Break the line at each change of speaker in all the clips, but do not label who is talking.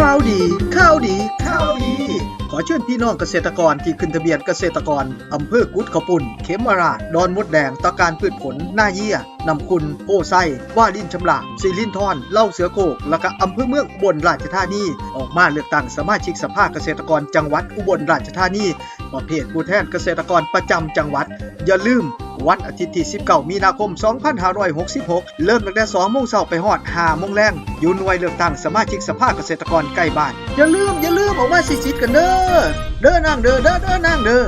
ข่าวดีข่าวดีข่าวดี ขอเชิญพี่น้องเกษตรกรที่ขึ้นทะเบียนเกษตรกร อำเภอกุดขปุ่น เขมราชดอนมดแดงตะการพืชผล หน้าเยี่ยนำคุณโพไซว่าลินชำลาซีลินทอนเล่าเสือโกกและก็อำเภอเมืองอุบลราชธานี ออกมาเลือกตั้งสมาชิกสภาเกษตรกรจังหวัดอุบลราชธานีประเภทผู้แทนเกษตรกรประจำจังหวัด อย่าลืม วันอาทิตย์ที่ 19 มีนาคม 2566 เริ่มตั้งแต่2โมงเช้าไปฮอด5โมงแรงอยู่หน่วยเลือกตั้งสมาชิกสภาเกษตรกรใกล้บ้าน อย่าลืมอย่าลืมออกมาสิสิทธิ์กันเด้อเด้อนางเด้อเด้อเด้อนางเด้อ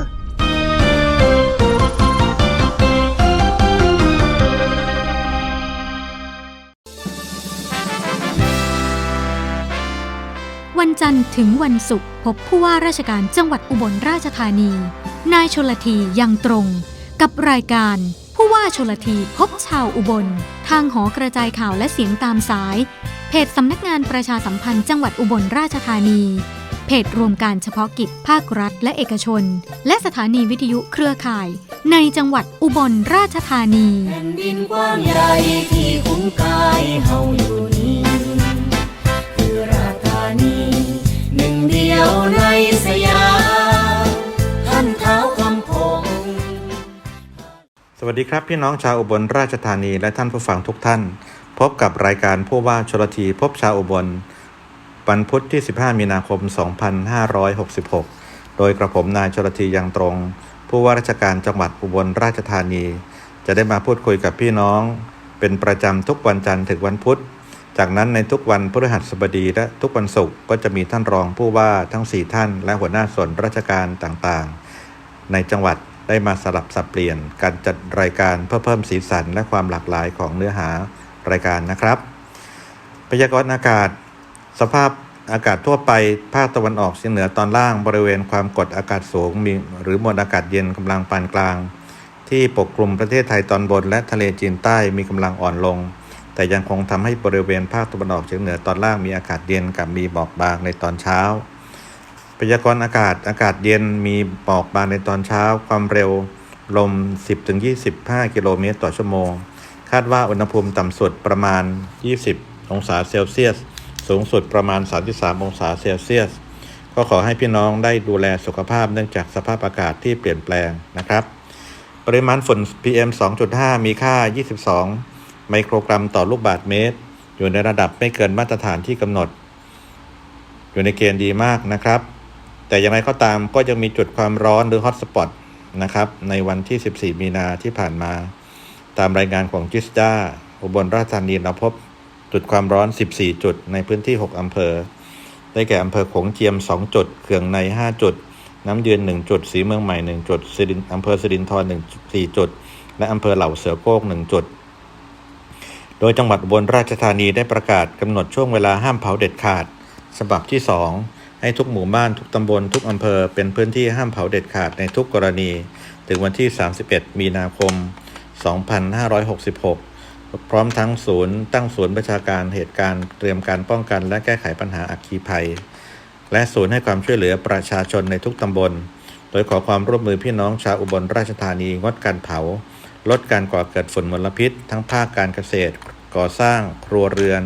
วันจันทร์ถึงวันศุกร์พบผู้ว่าราชการจังหวัดอุบลราชธานี นายชลทียังตรง กับรายการ ผู้ว่าชลทีพบชาวอุบล ทางหอกระจายข่าวและเสียงตามสาย เพจสำนักงานประชาสัมพันธ์จังหวัดอุบลราชธานี เพจรวมการเฉพาะกิจภาครัฐและเอกชน และสถานีวิทยุเครือข่าย ในจังหวัดอุบลราชธานี
แผ่นดินกว้างใหญ่ที่คุ้มกายเฮาอยู่ วัส
ดีครับพี่น้องชาวอุบลราชธานีและท่านผู้ฟังทุกท่าน พบกับรายการผู้ว่าชลทีพบชาวอุบลวันพุธที่ 15 มีนาคม 2566 โดยกระผมนายชลทียังตรง ผู้ว่าราชการจังหวัดอุบลราชธานี จะได้มาพูดคุยกับพี่น้อง เป็นประจำทุกวันจันทร์ถึงวันพุธ จากนั้นในทุกวันพฤหัสบดีและทุกวันศุกร์ก็จะมีท่านรองผู้ว่าทั้ง 4 ท่าน และหัวหน้าส่วนราชการต่างๆ ในจังหวัด ได้มาสลับสับเปลี่ยนการจัดรายการเพื่อเพิ่มสีสันและความหลากหลายของเนื้อหารายการนะครับ พยากรณ์อากาศ สภาพอากาศทั่วไปภาคตะวันออกเฉียงเหนือตอนล่างบริเวณความกดอากาศสูงมีหรือมวลอากาศเย็นกำลังปานกลาง ที่ปกคลุมประเทศไทยตอนบน และทะเลจีนใต้มีกำลังอ่อนลง แต่ยังคงทำให้บริเวณภาคตะวันออกเฉียงเหนือตอนล่างมีอากาศเย็นกับมีหมอกบางในตอนเช้า พยากรณ์อากาศอากาศเย็นมีหมอกบางในตอนเช้า ความเร็วลม 10-25 กิโลเมตรต่อชั่วโมง คาดว่าอุณหภูมิต่ำสุดประมาณ 20 องศาเซลเซียส สูงสุดประมาณ 33 องศาเซลเซียส ก็ขอให้พี่น้องได้ดูแลสุขภาพเนื่องจากสภาพอากาศที่เปลี่ยนแปลงนะครับ ปริมาณฝุ่น PM 2.5 มีค่า 22 ไมโครกรัมต่อลูกบาศก์เมตร อยู่ในระดับไม่เกินมาตรฐานที่กำหนด อยู่ในเกณฑ์ดีมากนะครับ แต่อย่างไรก็ตามก็ยังมีจุดความร้อนหรือฮอตสปอตนะครับในวันที่ 14 มีนาที่ผ่านมา ตามรายงานของจิสดาอุบลราชธานีเราพบจุดความร้อน 14 จุดในพื้นที่ 6 อำเภอ ได้แก่อำเภอโขงเจียม 2 จุดเขื่องใน 5 จุด น้ำยืน 1 จุด สีเมืองใหม่ 1 จุดสิรินอำเภอสิรินธร1 4 จุด และอำเภอเหล่าเสือโก้ก1 จุด โดยจังหวัดอุบลราชธานีได้ประกาศกำหนดช่วงเวลาห้ามเผาเด็ดขาด ฉบับที่ 2 ให้ทุกหมู่บ้านทุกตำบลทุกอำเภอเป็นพื้นที่ห้ามเผาเด็ดขาดในทุกกรณี ถึงวันที่ 31 มีนาคม 2566พร้อมทั้งศูนย์ตั้งศูนย์ประชาการเหตุการณ์เตรียมการป้องกันและแก้ไขปัญหาอัคคีภัย และศูนย์ให้ความช่วยเหลือประชาชนในทุกตำบล โดยขอความร่วมมือพี่น้องชาวอุบลราชธานีงดการเผา ลดการก่อเกิดฝุ่นมลพิษ ทั้งภาคการเกษตร ก่อสร้าง ครัวเรือน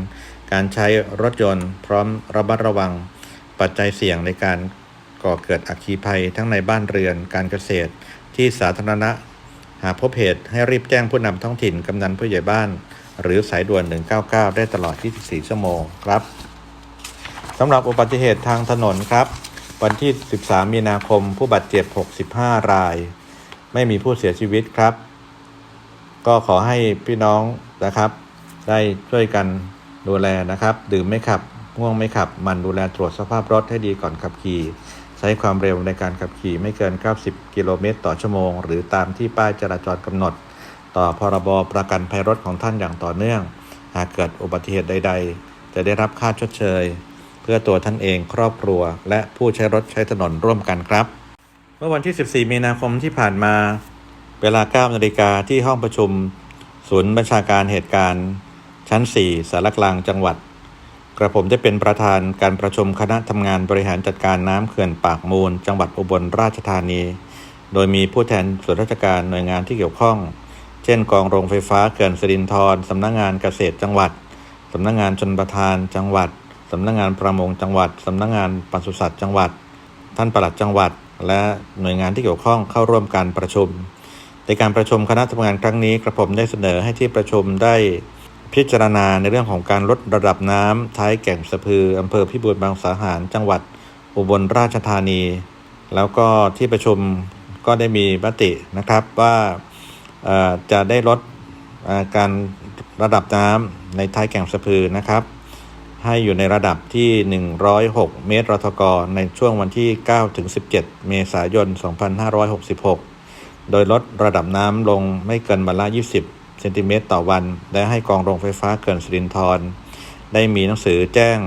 การใช้รถยนต์ พร้อมระมัดระวัง ปัจจัยเสี่ยงในการก่อเกิดอัคคีภัยทั้งในบ้านเรือน การเกษตร ที่สาธารณะ หากพบเหตุให้รีบแจ้งผู้นำท้องถิ่นกำนันผู้ใหญ่บ้าน หรือสายด่วน 199 ได้ตลอด 24 ชั่วโมงครับสำหรับอุบัติเหตุทางถนนครับ วันที่ 13 มีนาคม ผู้บาดเจ็บ 65 ราย ไม่มีผู้เสียชีวิตครับ ก็ขอให้พี่น้องนะครับ ได้ช่วยกันดูแลนะครับ ดื่มไม่ขับ ง่วงไม่ขับ มันดูแลตรวจสภาพรถให้ดีก่อนขับขี่ ใช้ความเร็วในการขับขี่ไม่เกิน 90 กิโลเมตรต่อชั่วโมง หรือตามที่ป้ายจราจรกำหนด ต่อพรบประกันภัยรถของท่านอย่างต่อเนื่อง หากเกิดอุบัติเหตุใด ๆ จะได้รับค่าชดเชย เพื่อตัวท่านเองครอบครัว และผู้ใช้รถใช้ถนนร่วมกันครับ เมื่อวันที่ 14 มีนาคมที่ผ่านมา เวลา 9 นาฬิกาที่ห้องประชุม ศูนย์บัญชาการเหตุการณ์ ชั้น 4 สารกลางจังหวัด กระผมได้เป็นประธานการประชุมคณะทำงานบริหารจัดการน้ำเขื่อนปากมูล จังหวัดอุบลราชธานี โดยมีผู้แทนส่วนราชการหน่วยงานที่เกี่ยวข้อง เช่น กองโรงไฟฟ้าเขื่อนสิรินธรสำนักงานเกษตรจังหวัดสำนักงานชนประทานจังหวัดสำนักงานประมงจังหวัดสำนักงานปศุสัตว์จังหวัด ท่านปลัดจังหวัด และหน่วยงานที่เกี่ยวข้องเข้าร่วมการประชุม ในการประชุมคณะทำงานครั้งนี้กระผมได้เสนอให้ที่ประชุมได้ พิจารณาในเรื่องของการลดระดับน้ำท้ายแก่งสะพืออำเภอพิบูลบางสาหาร จังหวัดอุบลราชธานี แล้วก็ที่ประชุมก็ได้มีมตินะครับว่าจะได้ลดการระดับน้ำในท้ายแก่งสะพือนะครับ ให้อยู่ในระดับที่ 106 เมตรรทกในช่วงวันที่ 9 ถึง 17 เมษายน 2566 โดยลดระดับน้ำลงไม่เกินวันละ 20 เซนติเมตรต่อวัน และให้กองโรงไฟฟ้าเกินสิรินทรได้มีหนังสือแจ้ง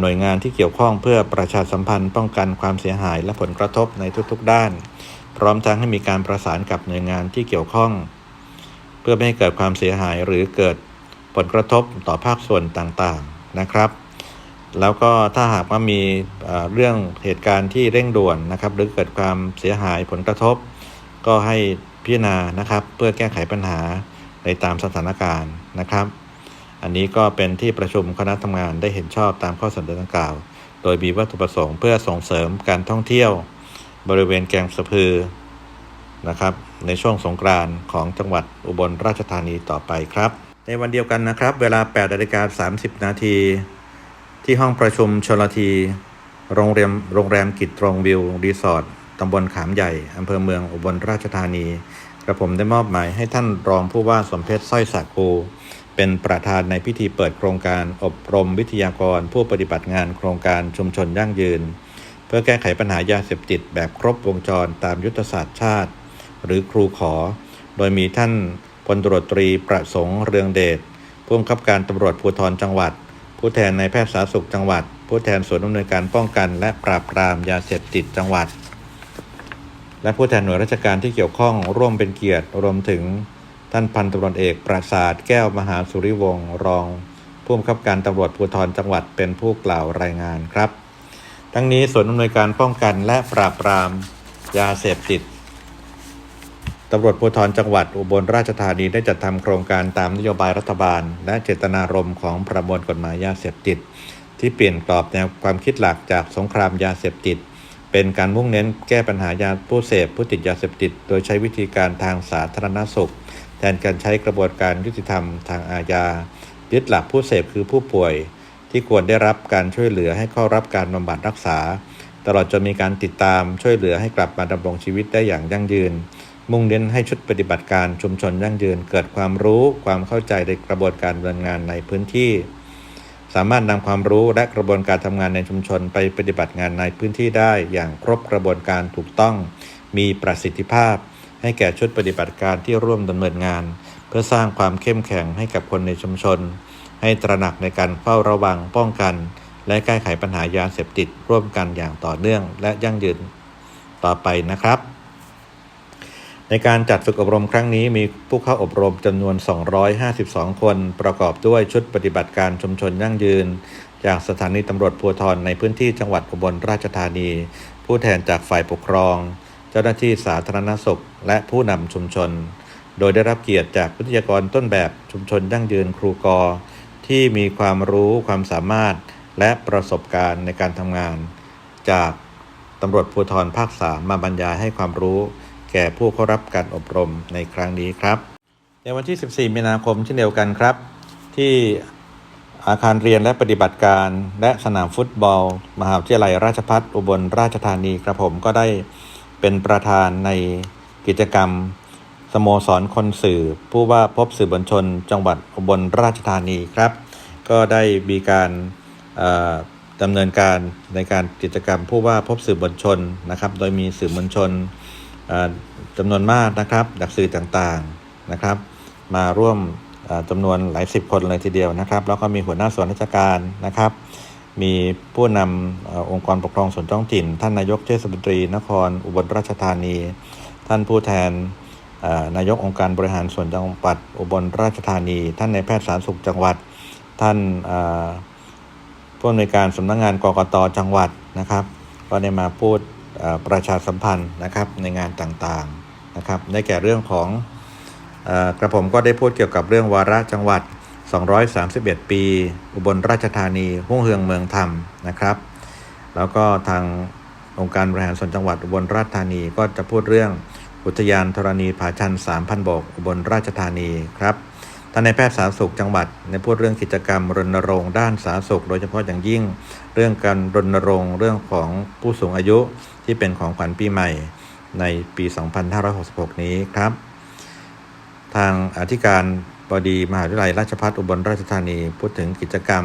หน่วยงานที่เกี่ยวข้องเพื่อประชาสัมพันธ์ป้องกันความเสียหายและผลกระทบในทุกๆด้าน พร้อมทั้งให้มีการประสานกับหน่วยงานที่เกี่ยวข้อง เพื่อไม่ให้เกิดความเสียหายหรือเกิดผลกระทบต่อภาคส่วนต่างๆนะครับ แล้วก็ถ้าหากว่ามีเอ่อเรื่องเหตุการณ์ที่เร่งด่วนนะครับ หรือเกิดความเสียหายผลกระทบ ก็ให้ พิจารณานะครับ เพื่อแก้ไขปัญหาในตามสถานการณ์นะครับ อันนี้ก็เป็นที่ประชุมคณะทำงานได้เห็นชอบตามข้อเสนอดังกล่าว โดยมีวัตถุประสงค์เพื่อส่งเสริมการท่องเที่ยว บริเวณแกงสะพือนะครับ ในช่วงสงกรานต์ของจังหวัดอุบลราชธานีต่อไปครับ ในวันเดียวกันนะครับ เวลา8นาฬิกา30 นาทีที่ห้องประชุมชลทีโรงแรมโรงแรมกิจตรงวิวรีสอร์ท ตำบลขามใหญ่อำเภอเมืองอุบลราชธานี กระผมได้มอบหมายให้ท่านรองผู้ว่าสมเพชรสร้อยสักคู เป็นประธานในพิธีเปิดโครงการอบรมวิทยากรผู้ปฏิบัติงานโครงการชุมชนยั่งยืน เพื่อแก้ไขปัญหายาเสพติดแบบครบวงจรตามยุทธศาสตร์ชาติ หรือครูขอ โดยมีท่านพลตรวจตรีประสงค์เรืองเดชผู้บังคับการตำรวจภูธรจังหวัด ผู้แทนในายแพทย์สาธารณสุขจังหวัด ผู้แทนส่วนอำนวยการป้องกัน และปราบปรามยาเสพติดจังหวัด และผู้แทนหน่วยราชการที่เกี่ยวข้องร่วมเป็นเกียรติ รวมถึงท่านพันตำรวจเอกปราศาสตร์แก้วมหาสุริวงศ์รองผู้บังคับการตำรวจภูธรจังหวัดเป็นผู้กล่าวรายงานครับ ทั้งนี้ส่วนอำนวยการป้องกันและปราบปรามยาเสพติดตำรวจภูธรจังหวัดอุบลราชธานีได้จัดทำโครงการตามนโยบายรัฐบาล และเจตนารมณ์ของประมวลกฎหมายยาเสพติด ที่เปลี่ยนกรอบแนวความคิดหลักจากสงครามยาเสพติด เป็นการมุ่งเน้นแก้ปัญหายาผู้เสพผู้ติดยาเสพติด โดยใช้วิธีการทางสาธารณสุข แทนการใช้กระบวนการยุติธรรมทางอาญายึดหลักผู้เสพคือผู้ป่วย ที่ควรได้รับการช่วยเหลือให้เข้ารับการบำบัดรักษา ตลอดจนมีการติดตามช่วยเหลือให้กลับมาดำรงชีวิตได้อย่างยั่งยืน มุ่งเน้นให้ชุดปฏิบัติการชุมชนยั่งยืน เกิดความรู้ความเข้าใจในกระบวนการดำเนินงานในพื้นที่ สามารถนำความรู้และกระบวนการทำงานในชุมชนไปปฏิบัติงานในพื้นที่ได้อย่างครบกระบวนการถูกต้อง มีประสิทธิภาพ ให้แก่ชุดปฏิบัติการที่ร่วมดำเนินงาน เพื่อสร้างความเข้มแข็งให้กับคนในชุมชน ให้ตระหนักในการเฝ้าระวังป้องกัน และแก้ไขปัญหายาเสพติดร่วมกันอย่างต่อเนื่องและยั่งยืน ต่อไปนะครับ ในการจัดฝึกอบรมครั้งนี้มีผู้เข้าอบรมจำนวน 252 คน ประกอบด้วยชุดปฏิบัติการชุมชนยั่งยืน จากสถานีตำรวจภูธรในพื้นที่จังหวัดอุบลราชธานี ผู้แทนจากฝ่ายปกครอง เจ้าหน้าที่สาธารณสุข และผู้นำชุมชน โดยได้รับเกียรติจากวิทยากรต้นแบบชุมชนยั่งยืนครูกอ ที่มีความรู้ความสามารถและประสบการณ์ในการทำงาน จากตำรวจภูธรภาคสามมาบรรยายให้ความรู้ แก่ผู้เข้ารับการอบรมในครั้งนี้ครับ ในวันที่ 14 มีนาคมเช่นเดียวกันครับ ที่อาคารเรียนและปฏิบัติการ และสนามฟุตบอล มหาวิทยาลัยราชภัฏอุบลราชธานีกระผมก็ได้เป็นประธานในกิจกรรม สโมสรคนสื่อ ผู้ว่าพบสื่อมวลชน จังหวัดอุบลราชธานีครับ ก็ได้มีการดำเนินการในการกิจกรรมผู้ว่าพบสื่อมวลชนนะครับ โดยมีสื่อมวลชน จำนวนมากนะครับจากสื่อต่างๆนะครับ มาร่วมจำนวนหลายสิบคนเลยทีเดียวนะครับ แล้วก็มีหัวหน้าส่วนราชการนะครับ มีผู้นำอองค์กรปกครองส่วนท้องถิ่น ท่านนายกเทศมนตรี นครอุบลราชธานี ท่านผู้แทนนายกองค์การบริหารส่วนจังหวัดอุบลราชธานี ท่านในายแพทย์สาธารณสุขจังหวัด ท่านผู้อำนวยการสำนักงานกกตจังหวัดนะครับ ก็ได้มาพูด ประชาสัมพันธ์นะครับในงานต่างๆนะครับได้แก่เรื่องของอกระผมก็ได้พูดเกี่ยวกับเรื่องวาระจังหวัด 231 ปี อุบลราชธานีหุ่งเฮืองเมืองธรรมนะครับ แล้วก็ทางองค์การบริหารส่วนจังหวัดอุบลราชธานีก็จะพูดเรื่องอุทยานธรณีผาชัน 3,000บกอุบลราชธานีครับ ท่านในแพทย์สาธารณสุขจังหวัดในพูดเรื่องกิจกรรมรณรงค์ด้านสาธารณสุข โดยเฉพาะอย่างยิ่ง เรื่องการรณรงค์เรื่องของผู้สูงอายุที่เป็นของขวัญปีใหม่ในปี 2566 นี้ครับ ทางอธิการบดีมหาวิทยาลัยราชภัฏอุบลราชธานี พูดถึงกิจกรรม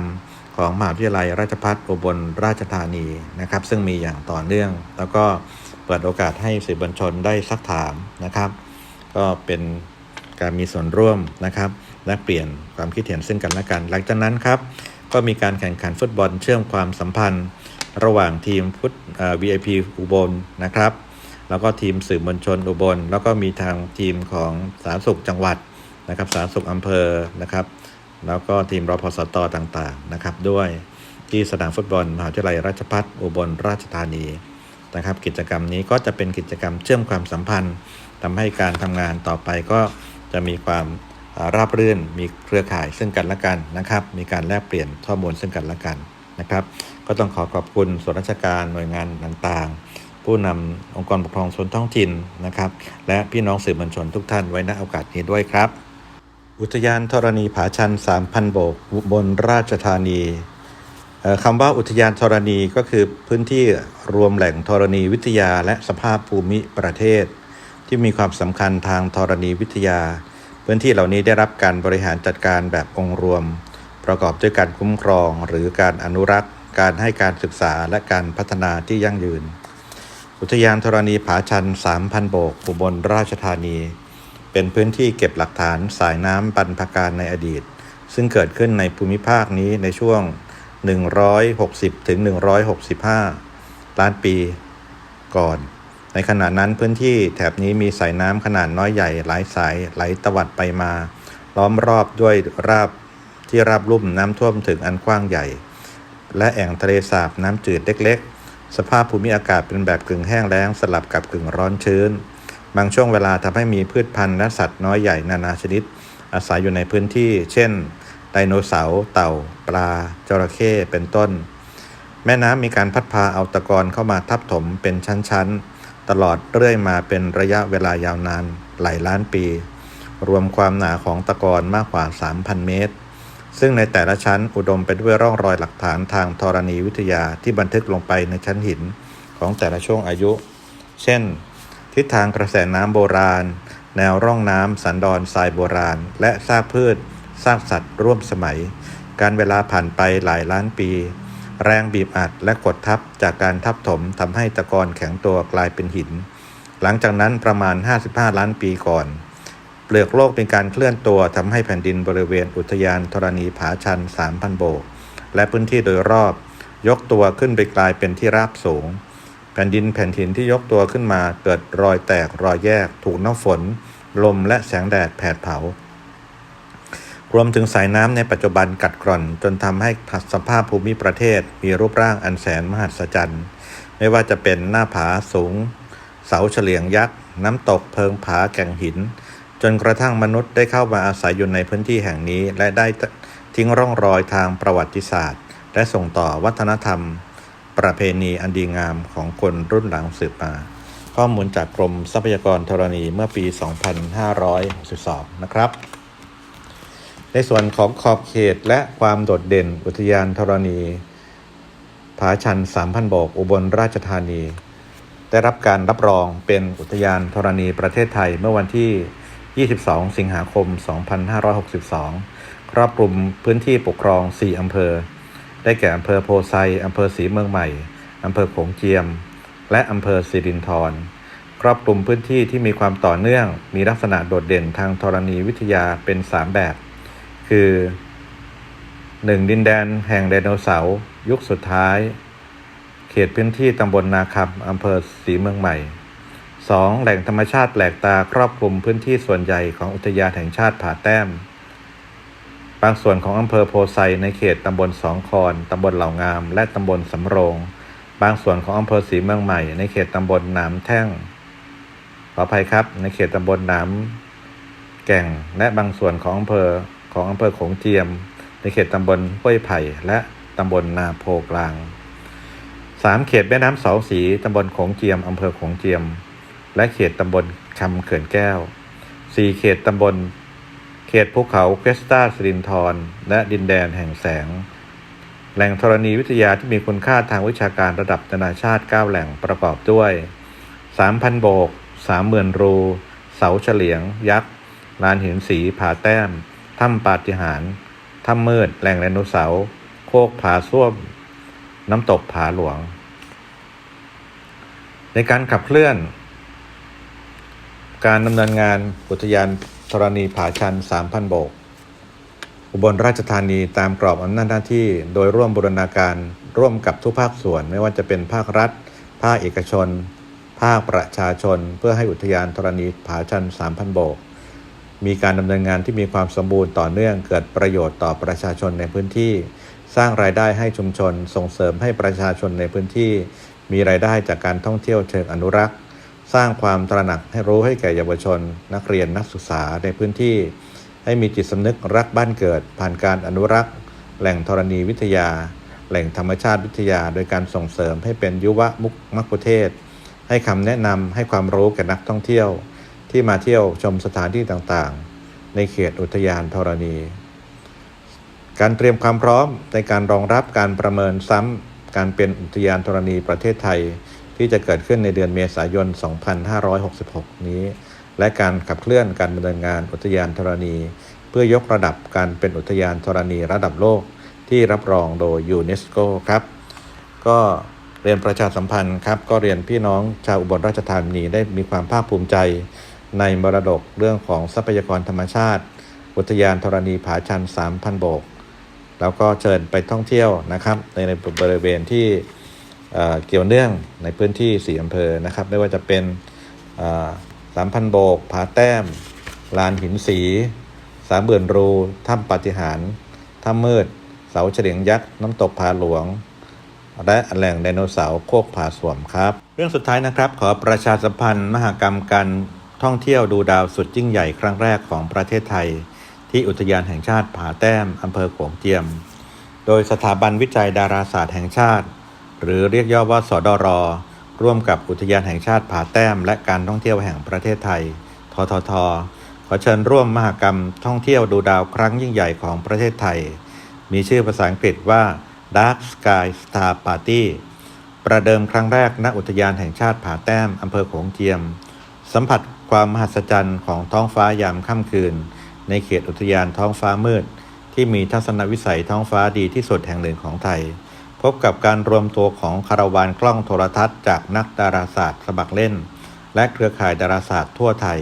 ของมหาวิทยาลัยราชภัฏอุบลราชธานีนะครับ ซึ่งมีอย่างต่อเนื่อง แล้วก็เปิดโอกาสให้สื่อบัญชนได้ซักถามนะครับ ก็เป็นการมีส่วนร่วมนะครับ และเปลี่ยนความคิดเห็นซึ่งกันและกัน หลังจากนั้นครับ ก็มีการแข่งขันฟุตบอลเชื่อมความสัมพันธ์ ระหว่างทีมฟุตเอ่อ VIP อุบลนะครับ แล้วก็ทีมสื่อมวลชนอุบล แล้วก็มีทางทีมของสาธารณสุขจังหวัดนะครับสาธารณสุขอำเภอนะครับ แล้วก็ทีมรพสตต่างๆนะครับด้วยที่สนามฟุตบอลมหาวิทยาลัยราชภัฏอุบลราชธานีนะครับ กิจกรรมนี้ก็จะเป็นกิจกรรมเชื่อมความสัมพันธ์ทำให้การทำงานต่อไปก็จะมีความ ราบรื่นมีเครือข่ายซึ่งกันและกันนะครับ มีการแลกเปลี่ยนข้อมูลซึ่งกันและกันนะครับ ก็ต้องขอขอบคุณส่วนราชการหน่วยงานต่างๆ ผู้นำองค์กรปกครองส่วนท้องถิ่นนะครับ และพี่น้องสื่อมวลชนทุกท่านไว้ณโอกาสนี้ด้วยครับ อุทยานธรณีผาชัน 3,000 โบกบนราชธานีคำว่าอุทยานธรณีก็คือพื้นที่รวมแหล่งธรณีวิทยาและสภาพภูมิประเทศ ที่มีความสำคัญทางธรณีวิทยา พื้นที่เหล่านี้ได้รับการบริหารจัดการแบบองค์รวม ประกอบด้วยการคุ้มครอง หรือการอนุรักษ์ การให้การศึกษาและการพัฒนาที่ยั่งยืน อุทยานธรณีผาชัน 3,000 โบกอุบลราชธานี เป็นพื้นที่เก็บหลักฐานสายน้ำบรรพการในอดีต ซึ่งเกิดขึ้นในภูมิภาคนี้ในช่วง 160-165 ล้านปีก่อน ในขณะนั้นพื้นที่แถบนี้มีสายน้ำขนาดน้อยใหญ่หลายสายไหลตวัดไปมา ล้อมรอบด้วยราบที่ราบลุ่มน้ำท่วมถึงอันกว้างใหญ่ และแอ่งทะเลสาบน้ำจืดเล็ก ๆ สภาพภูมิอากาศเป็นแบบกึ่งแห้งแล้งสลับกับกึ่งร้อนชื้น บางช่วงเวลาทำให้มีพืชพันธุ์และสัตว์น้อยใหญ่นานาชนิด อาศัยอยู่ในพื้นที่ เช่นไดโนเสาร์เต่า ปลาจระเข้เป็นต้น แม่น้ำมีการพัดพาเอาตะกอนเข้ามาทับถมเป็นชั้นๆ ตลอดเรื่อยมาเป็นระยะเวลายาวนานหลายล้านปี รวมความหนาของตะกอนมากกว่า 3,000 เมตร ซึ่งในแต่ละชั้นอุดมไปด้วยร่องรอยหลักฐานทางธรณีวิทยาที่บันทึกลงไปในชั้นหินของแต่ละช่วงอายุ เช่น ทิศทางกระแสน้ำโบราณ แนวร่องน้ำสันดอนทรายโบราณ และซากพืชซากสัตว์ร่วมสมัย การเวลาผ่านไปหลายล้านปี แรงบีบอัดและกดทับจากการทับถมทำให้ตะกอนแข็งตัวกลายเป็นหิน หลังจากนั้นประมาณ 55 ล้านปีก่อน เปลือกโลกเป็นการเคลื่อนตัวทำให้แผ่นดินบริเวณอุทยานธรณีผาชัน 3,000 โบก และพื้นที่โดยรอบ ยกตัวขึ้นไปกลายเป็นที่ราบสูง แผ่นดินแผ่นหินที่ยกตัวขึ้นมาเกิดรอยแตกรอยแยก ถูกน้ำฝน ลมและแสงแดดแผดเผา รวมถึงสายน้ำในปัจจุบันกัดกร่อน จนทำให้สภาพภูมิประเทศมีรูปร่างอันแสนมหัศจรรย์ ไม่ว่าจะเป็นหน้าผาสูง เสาเฉลียงยักษ์ น้ำตกเพิงผาแก่งหิน จนกระทั่งมนุษย์ได้เข้ามาอาศัยอยู่ในพื้นที่แห่งนี้ และได้ทิ้งร่องรอยทางประวัติศาสตร์ และส่งต่อวัฒนธรรม ประเพณีอันดีงามของคนรุ่นหลังสืบมาข้อมูลจากกรมทรัพยากรธรณีเมื่อปี 2562 นะครับ ในส่วนของขอบเขตและความโดดเด่นอุทยานธรณี ผาชัน3,000โบกอุบลราชธานี ได้รับการรับรองเป็นอุทยานธรณีประเทศไทยเมื่อวันที่ 22 สิงหาคม 2562 ครอบคลุมพื้นที่ปกครอง 4 อำเภอ ได้แก่อำเภอโพไซอำเภอศรีเมืองใหม่อำเภอโขงเจียม และอำเภอสิรินธรครอบคลุมพื้นที่ที่มีความต่อเนื่อง มีลักษณะโดดเด่นทางธรณีวิทยาเป็น 3 แบบ คือ 1. ดินแดนแห่งไดโนเสาร์ยุคสุดท้าย เขตพื้นที่ตำบลนาคำอำเภอศรีเมืองใหม่ 2. แหล่งธรรมชาติแปลกตาครอบคลุมพื้นที่ส่วนใหญ่ของอุทยานแห่งชาติผาแต้ม บางส่วนของอำเภอโพไซในเขตตำบลสองคอนตำบลเหล่างาม และตำบลสำโรง บางส่วนของอำเภอศรีเมืองใหม่ ในเขตตำบลหนามแท่ง ขออภัยครับ ในเขตตำบลหนามแก่ง และบางส่วนของอำเภอ ของอำเภอโขงเจียม ในเขตตำบลห้วยไผ่ และตำบลนาโพกลาง 3. เขตแม่น้ำสองสีตำบลโขงเจียมอำเภอโขงเจียม และเขตตำบลคำเขื่อนแก้ว 4. เขตตำบล เขตภูเขาเควสตาสิรินทรและดินแดนแห่งแสง แหล่งธรณีวิทยาที่มีคุณค่าทางวิชาการระดับนานาชาติ 9 แหล่งประกอบด้วย 3,000 โบก 30,000 รู เสาเฉลียง ยักษ์ลานหินสีผาแต้ม ถ้ำปาฏิหาริย์ถ้ำมืด แหล่งไดโนเสาร์โคกผาส้วม น้ำตกผาหลวง ในการขับเคลื่อน การดำเนินงานอุทยานธรณีผาชัน 3,000 โบก อุบลราชธานีตามกรอบอำนาจหน้าที่โดยร่วมบูรณาการร่วมกับทุกภาคส่วนไม่ว่าจะเป็นภาครัฐ ภาคเอกชน ภาคประชาชน เพื่อให้อุทยานธรณีผาชัน 3,000 โบก มีการดำเนินงานที่มีความสมบูรณ์ต่อเนื่องเกิดประโยชน์ต่อประชาชนในพื้นที่ สร้างรายได้ให้ชุมชน ส่งเสริมให้ประชาชนในพื้นที่ มีรายได้จากการท่องเที่ยวเชิงอนุรักษ์ สร้างความตระหนักให้รู้ให้แก่เยาวชน นักเรียนนักศึกษาในพื้นที่ ให้มีจิตสำนึกรักบ้านเกิด ผ่านการอนุรักษ์ แหล่งธรณีวิทยา แหล่งธรรมชาติวิทยา โดยการส่งเสริมให้เป็นยุวมุกมักคุเทศ ให้คำแนะนำให้ความรู้แก่นักท่องเที่ยว ที่มาเที่ยวชมสถานที่ต่างๆ ในเขตอุทยานธรณี การเตรียมความพร้อมในการรองรับการประเมินซ้ำการเป็นอุทยานธรณีประเทศไทย ที่จะเกิดขึ้นในเดือนเมษายน 2566 นี้ และการขับเคลื่อนการดำเนินงานอุทยานธรณี เพื่อยกระดับการเป็นอุทยานธรณีระดับโลกที่รับรองโดยยูเนสโกครับ ก็เรียนประชาสัมพันธ์ครับ ก็เรียนพี่น้องชาวอุบลราชธานีได้มีความภาคภูมิใจ ในมรดกเรื่องของทรัพยากรธรรมชาติ อุทยานธรณีผาชัน 3,000 โบก แล้วก็เชิญไปท่องเที่ยวนะครับในในบริเวณที่เอ่อเกี่ยวเนื่องในพื้นที่สี่อำเภอนะครับ ไม่ว่าจะเป็นสามพันโบก ผาแต้ม ลานหินสี สามเบื่อนรู ถ้ำปฏิหาร ถ้ำมืด เสาเฉลียงยักษ์ น้ำตกผาหลวง และแหล่งไดโนเสาร์โคกผาสวมครับ เรื่องสุดท้ายนะครับ ขอประชาสัมพันธ์มหกรรมการ ท่องเที่ยวดูดาวสุดยิ่งใหญ่ครั้งแรกของประเทศไทย ที่อุทยานแห่งชาติผาแต้มอำเภอโขงเจียม โดยสถาบันวิจัยดาราศาสตร์แห่งชาติ หรือเรียกย่อว่าสดร ร่วมกับอุทยานแห่งชาติผาแต้ม และการท่องเที่ยวแห่งประเทศไทย ททท ขอเชิญร่วมมหกรรมท่องเที่ยวดูดาวครั้งยิ่งใหญ่ของประเทศไทย มีชื่อภาษาอังกฤษว่า Dark Sky Star Party ประเดิมครั้งแรกณอุทยานแห่งชาติผาแต้มอำเภอโขงเจียม สัมผัส ความมหัศจรรย์ของท้องฟ้ายามค่ำคืน ในเขตอุทยานท้องฟ้ามืด ที่มีทัศนวิสัยท้องฟ้าดีที่สุดแห่งหนึ่งของไทย พบกับการรวมตัวของคาราวานกล้องโทรทัศน์จากนักดาราศาสตร์สมัครเล่น และเครือข่ายดาราศาสตร์ทั่วไทย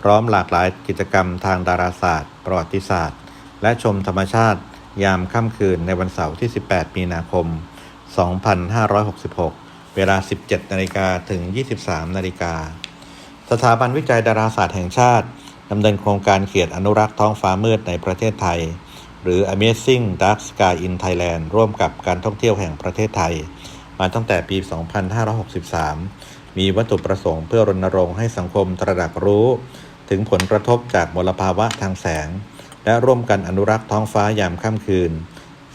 พร้อมหลากหลายกิจกรรมทางดาราศาสตร์ ประวัติศาสตร์ และชมธรรมชาติ ยามค่ำคืนในวันเสาร์ที่ 18 มีนาคม 2566 เวลา 17 นาฬิกาถึง 23 นาฬิกา สถาบันวิจัยดาราศาสตร์แห่งชาติดำเนินโครงการเขียนอนุรักษ์ท้องฟ้ามืดในประเทศไทย หรือ Amazing Dark Sky in Thailand ร่วมกับการท่องเที่ยวแห่งประเทศไทย มาตั้งแต่ปี 2563 มีวัตถุประสงค์เพื่อรณรงค์ให้สังคมตระหนักรู้ ถึงผลกระทบจากมลภาวะทางแสง และร่วมกันอนุรักษ์ท้องฟ้ายามค่ำคืน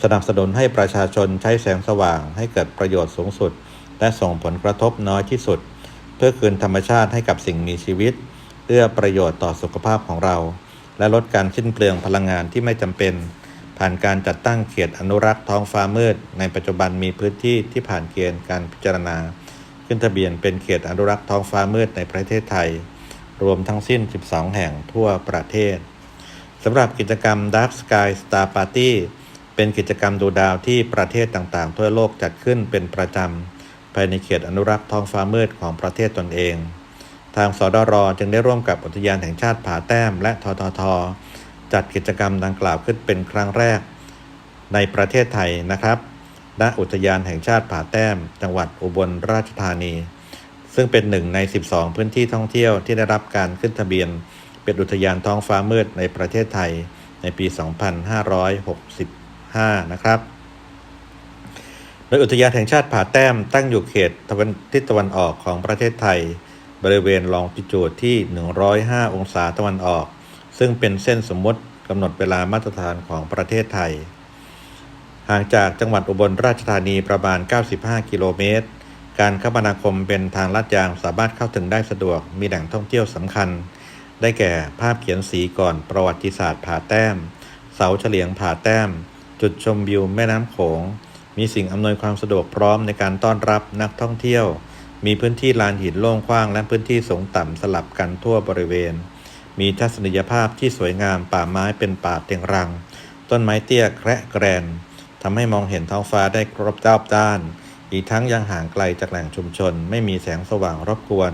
สนับสนุนให้ประชาชนใช้แสงสว่างให้เกิดประโยชน์สูงสุด และส่งผลกระทบน้อยที่สุด พื่อคืนธรรมชาติให้กับสิ่งมีชีวิตเพื่อประโยชน์ต่อสุขภาพของเรา และลดการสิ้นเปลืองพลังงานที่ไม่จำเป็น ผ่านการจัดตั้งเขตอนุรักษ์ท้องฟ้ามืด ในปัจจุบันมีพื้นที่ที่ผ่านเกณฑ์การพิจารณา ขึ้นทะเบียนเป็นเขตอนุรักษ์ท้องฟ้ามืดในประเทศไทย รวมทั้งสิ้น 12 แห่งทั่วประเทศสำหรับกิจกรรม Dark Sky Star Party เป็นกิจกรรมดูดาวที่ประเทศต่างๆ ทั่วโลกจัดขึ้นเป็นประจำ ภายในเขตอนุรักษ์ท้องฟ้ามืดของประเทศตนเอง ทางสดรจึงได้ร่วมกับอุทยานแห่งชาติผาแต้ม และททท จัดกิจกรรมดังกล่าวขึ้นเป็นครั้งแรก ในประเทศไทยนะครับ ณ อุทยานแห่งชาติผาแต้ม จังหวัดอุบลราชธานี ซึ่งเป็นหนึ่งใน 12 พื้นที่ท่องเที่ยวที่ได้รับการขึ้นทะเบียน เป็นอุทยานท้องฟ้ามืดในประเทศไทยในปี 2565 นะครับ โดยอุทยานแห่งชาติผาแต้มตั้งอยู่เขตตะวันทิศตะวันออกของประเทศไทย บริเวณลองจิจูดที่ 105 องศาตะวันออก ซึ่งเป็นเส้นสมมติกำหนดเวลามาตรฐานของประเทศไทย ห่างจากจังหวัดอุบลราชธานีประมาณ 95 กิโลเมตร การคมนาคมเป็นทางลาดยางสามารถเข้าถึงได้สะดวกมีแหล่งท่องเที่ยวสำคัญ ได้แก่ภาพเขียนสีก่อนประวัติศาสตร์ผาแต้ม เสาเฉลียงผาแต้ม จุดชมวิวแม่น้ำโขง มีสิ่งอำนวยความสะดวกพร้อมในการต้อนรับนักท่องเที่ยว มีพื้นที่ลานหินโล่งกว้าง และพื้นที่สูงต่ำสลับกันทั่วบริเวณ มีทัศนียภาพที่สวยงามป่าไม้เป็นป่าเตียงรัง ต้นไม้เตี้ยแคระแกรนทำให้มองเห็นท้องฟ้าได้ครบรอบด้าน อีกทั้งยังห่างไกลจากแหล่งชุมชน ไม่มีแสงสว่างรบกวน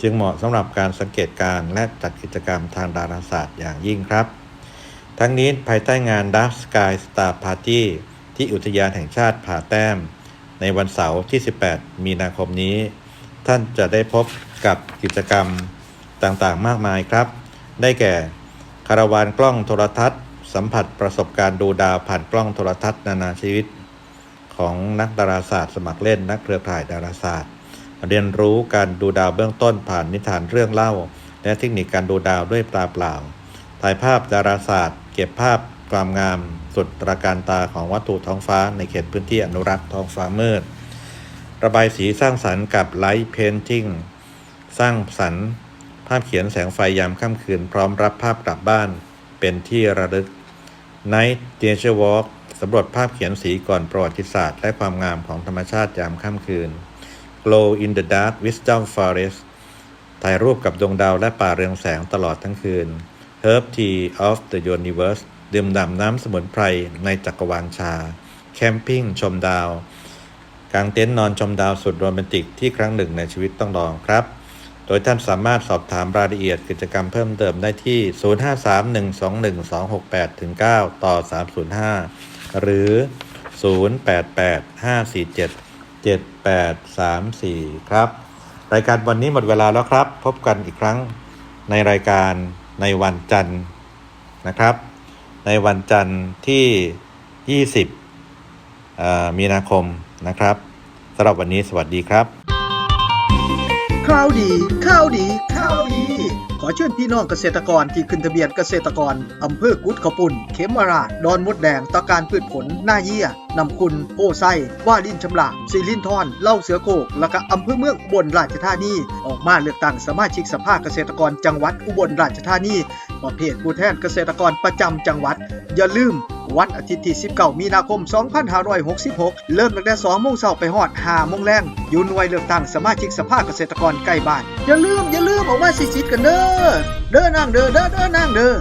จึงเหมาะสำหรับการสังเกตการณ์และจัดกิจกรรมทางดาราศาสตร์อย่างยิ่งครับ ทั้งนี้ภายใต้งาน Dark Sky Star Party ที่อุทยานแห่งชาติผาแต้ม ในวันเสาร์ที่ 18 มีนาคมนี้ ท่านจะได้พบกับกิจกรรมต่างๆ มากมายครับ ได้แก่คาราวานกล้องโทรทัศน์ สัมผัสประสบการณ์ดูดาวผ่านกล้องโทรทัศน์นานาชีวิต ของนักดาราศาสตร์สมัครเล่นนักเครือข่ายดาราศาสตร์ เรียนรู้การดูดาวเบื้องต้นผ่านนิทานเรื่องเล่า และเทคนิคการดูดาวด้วยตาเปล่า ถ่ายภาพดาราศาสตร์ เก็บภาพความงาม สุดตระการตาของวัตถุท้องฟ้าในเขตพื้นที่อนุรักษ์ท้องฟ้ามืด ระบายสีสร้างสรรค์กับไลท์เพนติ้งสร้างสรรค์ภาพเขียนแสงไฟยามค่ำคืนพร้อมรับภาพกลับบ้านเป็นที่ระลึก Night Nature Walk สำรวจภาพเขียนสีก่อนประวัติศาสตร์ และความงามของธรรมชาติยามค่ำคืน Glow in the Dark Wisdom Forest ถ่ายรูปกับดวงดาวและป่าเรืองแสงตลอดทั้งคืน Herb Tea of the Universe ดื่มด่ำน้ำสมุนไพรในจักรวาลชา แคมปิ้งชมดาวกางเต็นท์นอนชมดาวสุดโรแมนติกที่ครั้งหนึ่งในชีวิตต้องลองครับ โดยท่านสามารถสอบถามรายละเอียดกิจกรรมเพิ่มเติมได้ที่ 0531212689 ต่อ 305 หรือ 0885477834 ครับ รายการวันนี้หมดเวลาแล้วครับ พบกันอีกครั้งในรายการในวันจันทร์นะครับ ในวันจันทร์ที่ 20 มีนาคมนะครับสำหรับวันนี้สวัสดีครับ
ข่าวดีข่าวดีข่าวดี ขอเชิญพี่น้องเกษตรกรที่ขึ้นทะเบียนเกษตรกร อำเภอกุดขปุ่น เขมราช ดอนมดแดงตะการพืชผล หน้าเยี่ยนำคุณโพไซว่าลินชำลาซีลินทอน เล่าเสือโกกและก็อำเภอเมืองอุบลราชธานี ออกมาเลือกตั้งสมาชิกสภาเกษตรกรจังหวัดอุบลราชธานีประเภทผู้แทนเกษตรกรประจำจังหวัด อย่าลืม วันอาทิตย์ที่ 19 มีนาคม 2566 เริ่มตั้งแต่2โมงเช้าไปฮอด5โมงแรงอยู่หน่วยเลือกตั้งสมาชิกสภาเกษตรกรใกล้บ้าน อย่าลืมอย่าลืมออกมาสิสิทธิ์กันเด้อเด้อนั่งเด้อเด้อเด้อนั่งเด้อ